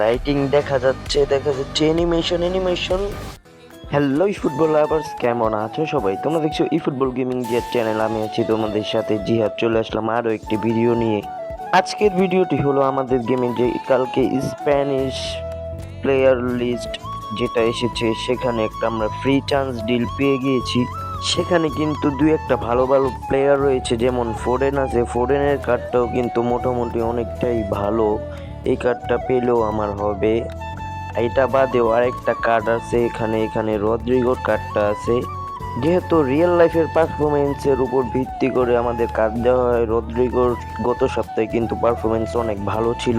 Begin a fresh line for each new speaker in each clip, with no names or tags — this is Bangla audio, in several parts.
লাইটিং দেখা যাচ্ছে দেখা যাচ্ছে animation animation hello football lovers কেমন আছো সবাই? তোমরা দেখছ ই ফুটবল গেমিং যে চ্যানেল আমি আছি তোমাদের সাথে জিহাদ। চলে আসলাম আরও একটি ভিডিও নিয়ে। আজকের ভিডিওটি হলো আমাদের গেমে যে কালকে স্প্যানিশ প্লেয়ার লিস্ট যেটা এসেছে, সেখানে একটা আমরা ফ্রি চান্স ডিল পেয়ে গিয়েছি। সেখানে কিন্তু দুই একটা ভালো ভালো প্লেয়ার রয়েছে, যেমন ফোরেন আছে। ফোরেনের কার্ডটাও কিন্তু মোটামুটি অনেকটাই ভালো। এই কার্ডটা পেলেও আমার হবে। এটা বাদেও আরেকটা কার্ড আছে, এখানে এখানে রদ্রিগোর কার্ডটা আছে। যেহেতু রিয়েল লাইফের পারফরমেন্সের উপর ভিত্তি করে আমাদের কার্ড দেওয়া হয়, রদ্রিগোর গত সপ্তাহে কিন্তু পারফরমেন্স অনেক ভালো ছিল।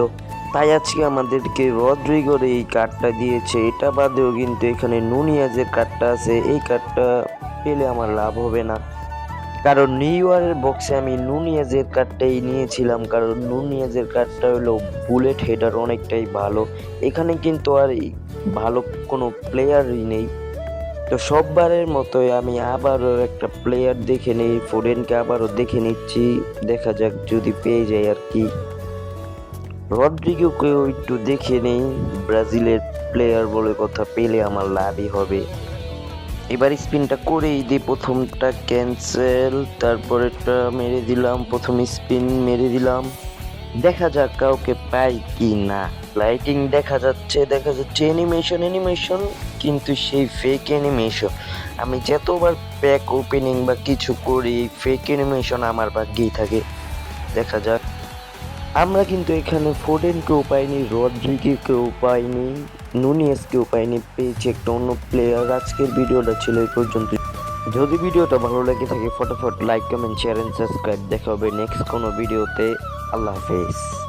তাই আজকে আমাদেরকে রদ্রিগোর এই কার্ডটা দিয়েছে। এটা বাদেও কিন্তু এখানে নুনিয়াজের কার্ডটা আছে। এই কার্ডটা পেলে আমার লাভ হবে না। কারণ নিউ ইয়ারের বক্সে আমি নুনিয়াজের কার্ডটাই নিয়েছিলাম, কারণ নুনিয়াজের কার্ডটা হলো বুলেট হেডার অনেকটাই ভালো। এখানে কিন্তু আর ভালো কোনো প্লেয়ারই নেই। তো সববারের মতোই আমি আবারও একটা প্লেয়ার দেখে নিই ফোরেনকে আবারও দেখে নিচ্ছি। দেখা যাক যদি পেয়ে যাই আর কি। রড্রিগোকেও একটু দেখে নেই ব্রাজিলের প্লেয়ার বলে কথা পেলে আমার লাভই হবে। এবার স্পিনটা করেই দিই, প্রথমটা ক্যান্সেল তারপরেরটা মেরে দিলাম, প্রথম স্পিন মেরে দিলাম। দেখা যাক কাউকে পাই কি না। লাইটিং দেখা যাচ্ছে দেখা যাচ্ছে অ্যানিমেশন অ্যানিমেশন কিন্তু সেই ফেক অ্যানিমেশন আমি যতবার প্যাক ওপেনিং বা কিছু করি ফেক অ্যানিমেশন আমার ভাগ্যেই থাকে। দেখা যাক। আমরা কিন্তু এখানে ফোডেনকেও পাইনি রড্রিগেকেও পাইনি। নুনিয়েসকেও পাইনি পেয়েছে একটা অন্য প্লেয়ার আজকের ভিডিওটা ছিল এই পর্যন্ত যদি ভিডিওটা ভালো লেগে থাকে, ফটোফট like comment share and subscribe দেখা হবে নেক্সট কোনো ভিডিওতে। আল্লাহ হাফেজ।